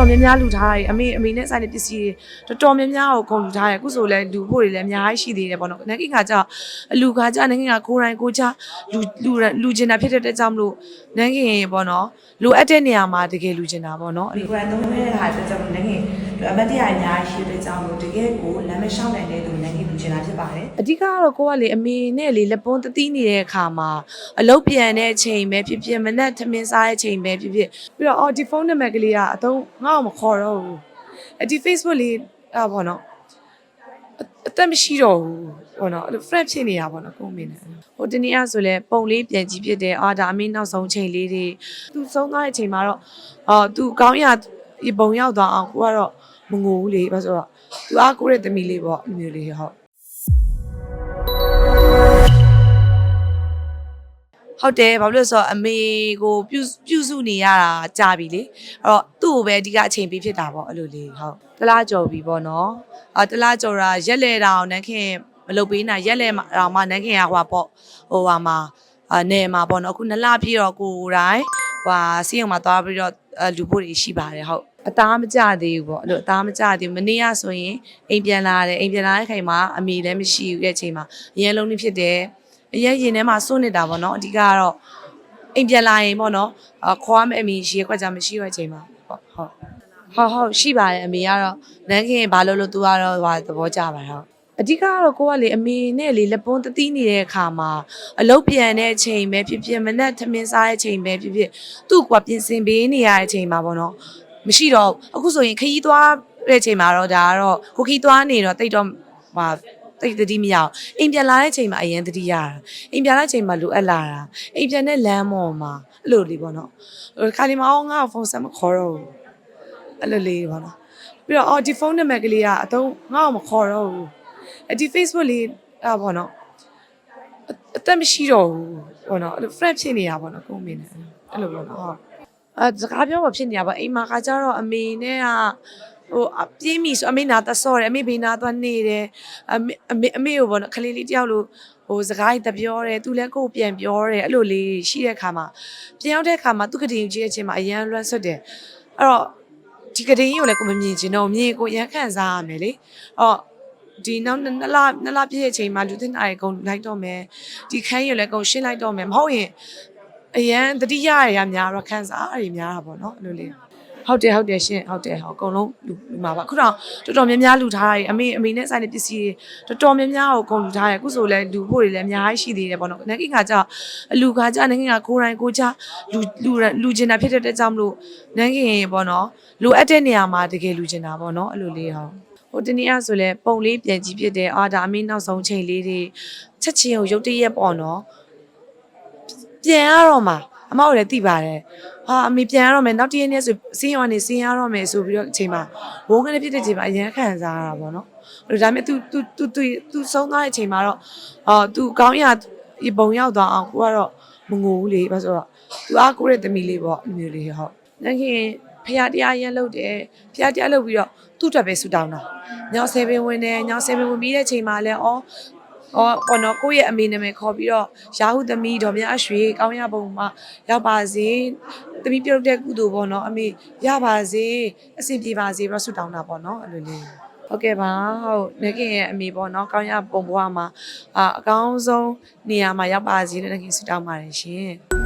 တော်များများလူထားရတယ်အမေအမေနဲ့ဆိုင်တဲ့ပစ္စည်းတွေတော်တော်များများကိုကုန်လူထားတယ်အခုဆိုလဲလူဖို့တွေလည်းအများကြီးရှိသေးတယ်ပေါ့နော်နဂိခါကျအလူခါကျနဂိခါကိုယ်တိုင်ကိုချလူလူလူကျင်တာဖြစ်တဲ့အတွက်ကြောင့်မလို့နဂိရင်ပေါ့နော်လိုအပ်တဲ့နေရာမှာတကယ်လူကျင်တာပေါ့နော်ဒီကွန်သုံးတဲ့ဟာအတွက်ကြောင့်နဂိ အမတ်တရားအများကြီးရှိတဲ့ကြောင့်လို့တကယ်ကိုလမ်းမလျှောက်နိုင်တဲ့လူနဂိလူကျင်တာဖြစ်ပါတယ်အဓိကကတော့ကိုကလေအမေနဲ့လေလက်ပွန်းတတိနေတဲ့အခါမှာအလုပ်ပြန်တဲ့အချိန်ပဲဖြစ်ဖြစ်မနဲ့ထမင်းစားတဲ့အချိန်ပဲဖြစ်ဖြစ်ပြီးတော့အော်ဒီဖုန်းနံပါတ်ကလေးကအတော့ငါ့ကိုမခေါ်တော့ဘူးအဒီ Facebook လေးอ่ะဗောနော်အအသက်မရှိတော့ဘူးဗောနော်အဲ့လို friend ဖြစ်နေတာဗောနော်ကိုအမင်းနဲ့ဟိုတနေ့ကဆိုလဲပုံလေးပြန်ကြည့်ဖြစ်တယ်အာဒါအမင်းနောက်ဆုံးချိန်လေးတွေသူဆုံးသွားတဲ့အချိန်မှာတော့အော်သူကောင်းရပုံရောက်သွားအောင်ကိုကတော့ မငိုဘူးလေဘာဆိုတော့သူအားကိုတဲ့သမီးလေးပေါ့အမျိုးလေးဟုတ်ဟုတ်တယ်ဘာလို့လဲဆိုတော့အမေကိုပြုပြုစုနေရတာကြာပြီလေအဲ့တော့သူ့ကိုပဲအဓိကအချိန်ပေးဖြစ်တာပေါ့အဲ့လိုလေးဟုတ်တလားကြော်ပြီပေါ့နော်အာတလားကြော်တာရက်လေတောင်နန်းခင်မလုပ်ပေးနိုင်ရက်လေတောင်မှနန်းခင်ကဟိုပါပေါ့ဟိုပါမှာအာနေမှာပေါ့နော်အခုနလပြည့်တော့ကိုယ်တိုင်း ဟိုစီးအောင်မှာသွားပြီးတော့အဲ့လူဖို့တွေရှိပါတယ်ဟုတ်အသားမကြသေးဘူးပေါ့အဲ့လိုအသားမကြသေးဘူးမနေ့ကဆိုရင်အိမ်ပြန်လာတယ်အိမ်ပြန်လာတဲ့ချိန်မှာအမေလည်းမရှိဘူးတဲ့ချိန်မှာအရင်လုံးနေဖြစ်တယ်အရင်ရင်ထဲမှာစွန့်နေတာပေါ့နော်အဓိကကတော့အိမ်ပြန်လာရင်ပေါ့နော်အခေါ်ရမယ့်အမေရှိရခွက်ကြမရှိရတဲ့အချိန်မှာဟုတ်ဟုတ်ဟုတ်ဟုတ်ရှိပါတယ်အမေကတော့နန်းခင်ဘာလို့လို့သူကတော့ဟိုသဘောကျပါတယ်ဟုတ် အဓိကကတော့ကိုကလေအမေနဲ့လေလက်ပွန်းတတိနေတဲ့အခါမှာအလုပ်ပြန်တဲ့အချိန်ပဲဖြစ်ဖြစ်မနဲ့ထမင်းစားတဲ့အချိန်ပဲဖြစ်ဖြစ်သူ့ကွာပြင်ဆင်ပေးနေရတဲ့အချိန်မှာပေါ့နော်မရှိတော့အခုဆိုရင်ခရီးသွားတဲ့အချိန်မှာတော့ဒါကတော့ကိုခီးသွားနေတော့တိတ်တော့ဟာတိတ်တတိမရအောင်အိမ်ပြန်လာတဲ့အချိန်မှာအရင်တတိရတာအိမ်ပြန်လာတဲ့အချိန်မှာလိုအပ်လာတာအိမ်ပြန်တဲ့လမ်းပေါ်မှာအဲ့လိုလေးပေါ့နော်ဟိုခါလီမအောင်ငါ့ဖုန်းဆက်မခေါ်တော့ဘူးအဲ့လိုလေးပေါ့နော်ပြီးတော့အော်ဒီဖုန်းနံပါတ်ကလေးကအတော့ငါ့ကိုမခေါ်တော့ဘူးအ ဒီ Facebook လေးอ่ะပေါ့နော်အအသက်မရှိတော့ဘူးပေါ့နော်အဲ့လို friend ဖြစ်နေတာပေါ့နော်ကိုမင်းနဲ့အဲ့လိုပေါ့နော်ဟုတ်အဲစကားပြောမှဖြစ်နေတာပေါ့အိမ်မှာကကြတော့အမေနဲ့ကဟိုအပြေးမိဆိုအမေနာတဆော့တယ်အမေဘေးနာသွားနေတယ်အမေအမေအမေကိုပေါ့နော်ခလေးလေးတယောက်လိုဟိုစကားကြီးတပြောတယ်သူလည်းကိုယ်ပြန်ပြောတယ်အဲ့လိုလေးရှိတဲ့ခါမှာပြန်ရောက်တဲ့ခါမှာသူကတိယူကြည့်တဲ့အချိန်မှာအရန်လွမ်းဆွတ်တယ်အဲ့တော့ဒီကတိကြီးကိုလည်းကိုမမြင်ချင်တော့မြင်ကိုရန်ခန့်စားရမယ်လေအော် ဒီနောက်နှစ်လနှစ်လပြည့်တဲ့အချိန်မှာလူသစ်နိုင်ကုန်လိုက်တော့မယ်ဒီခန်းရလည်းကုန်ရှင်းလိုက်တော့မယ်မဟုတ်ရင်အရန်တတိယရရများတော့ခန်းစားအရီများတာပေါ့နော်အဲ့လိုလေးဟုတ်တယ်ဟုတ်တယ်ရှင့်ဟုတ်တယ်ဟောအကုန်လုံးလူလူမှာပါအခုတော့တော်တော်များများလူထားရတယ်အမေအမေနဲ့ဆိုင်တဲ့ပစ္စည်းတွေတော်တော်များများကိုကုန်လူထားရတယ်အခုဆိုလဲလူဖို့တွေလည်းအများကြီးရှိသေးတယ်ပေါ့နော်နဂိခါကျအလူခါကျနဂိခါကိုယ်တိုင်ကိုချလူလူလူကျင်တာဖြစ်တဲ့အတွက်ကြောင့်မလို့နဂိရင်ပေါ့နော်လိုအပ်တဲ့နေရာမှာတကယ်လူကျင်တာပေါ့နော်အဲ့လိုလေးဟုတ် ဟိုတနေ့ကဆိုလဲပုံလေးပြန်ကြည့်ဖြစ်တယ်အာဒါအမေနောက်ဆုံးချိန်လေးတွေချက်ချင်းကိုရုတ်တရက်ပေါ့နော်ပြန်ရတော့မှာအမေတို့လည်းသိပါတယ်ဟာအမေပြန်ရတော့မယ်နောက်တရက်နေ့ဆိုစင်းရောကနေစင်းရတော့မယ်ဆိုပြီးတော့အချိန်မှာဝုန်းကနေဖြစ်တဲ့အချိန်မှာအရန်ခံစားရတာပေါ့နော်အဲ့ဒါပေမဲ့ तू तू तू तू तू ဆုံးသွားတဲ့အချိန်မှာတော့အော် तू ကောင်းရပုံရောက်သွားအောင်ကိုကတော့မငိုဘူးလေဘာဆိုတော့ तू အားကိုတဲ့သမီးလေးပေါ့အမျိုးလေးဟုတ်ငါခင် ဖះတရားရန်လုပ်တယ်ဖះတရားလုပ်ပြီးတော့သူ့အတွက်ပဲဆူတောင်းတာညောင်ဆယ်ပင်ဝင်တယ်ညောင်ဆယ်ပင်ဝင်ပြီးတဲ့ချိန်မှာလဲဩအော်ပေါ်တော့ကိုယ့်ရဲ့အမေနာမည်ခေါ်ပြီးတော့ရာဟုသမီးတော်မြတ်အရွှေကောင်းရပုံမှာရောက်ပါစေသမီးပြုတ်တဲ့ကုသိုလ်ပေါ့နော်အမေရပါစေအဆင်ပြေပါစေပြီးတော့ဆုတောင်းတာပေါ့နော်အဲ့လိုလေးဟုတ်ကဲ့ပါဟုတ်နေခင်ရဲ့အမေပေါ့နော်ကောင်းရပုံဘွားမှာအာအကောင်းဆုံးနေရာမှာရောက်ပါစေလို့နေခင်ဆုတောင်းပါတယ်ရှင်